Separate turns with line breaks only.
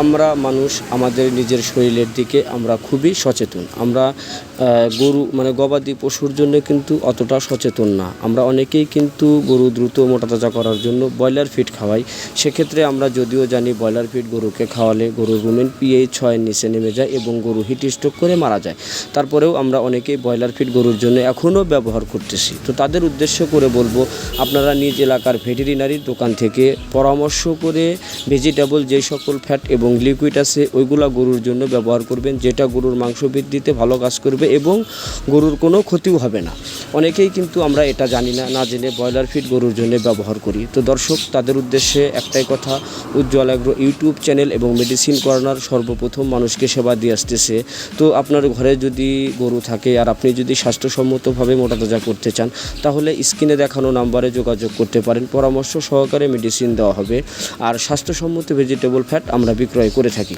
আমরা মানুষ আমাদের নিজের শরীরের দিকে আমরা খুবই সচেতন। আমরা গরু মানে গবাদি পশুর জন্য কিন্তু অতটা সচেতন না। আমরা অনেকেই কিন্তু গরু দ্রুত মোটাতাজা করার জন্য ব্রয়লার ফিড খাওয়াই। সেক্ষেত্রে আমরা যদিও জানি ব্রয়লার ফিড গরুকে খাওয়ালে গরুর রুমেন পিএইচ ছয়ের নিচে নেমে যায় এবং গরু হিট স্ট্রোক করে মারা যায়। তারপরেও আমরা অনেকেই ব্রয়লার ফিড গরুর জন্য এখনও ব্যবহার করতেছি। তো তাদের উদ্দেশ্য করে বলব, আপনারা নিজ এলাকার ভেটেরিনারির দোকান থেকে পরামর্শ করে ভেজিটেবল যে সকল ফ্যাট এবং লিকুইড আছে, ওইগুলা গরুর জন্য ব্যবহার করবেন, যেটা গরুর মাংস বৃদ্ধিতে ভালো কাজ করবে এবং গরুর কোনো ক্ষতিও হবে না। অনেকেই কিন্তু আমরা এটা জানি না না জেনে ব্রয়লার ফিড গরুর জন্য ব্যবহার করি। তো দর্শক, তাদের উদ্দেশ্যে একটাই কথা, উজ্জ্বল অ্যাগ্রো ইউটিউব চ্যানেল এবং মেডিসিন কর্নার সর্বপ্রথম মানুষকে সেবা দিয়ে আসতেছে। তো আপনার ঘরে যদি গরু থাকে আর আপনি যদি স্বাস্থ্যসম্মতভাবে মোটাতাজা করতে চান, তাহলে স্ক্রিনে দেখানো নাম্বারে যোগাযোগ করতে পারেন। পরামর্শ সহকারে মেডিসিন দেওয়া হবে। আর স্বাস্থ্যসম্মত ভেজিটেবল ফ্যাট আমরা বিক্রয় করে থাকি।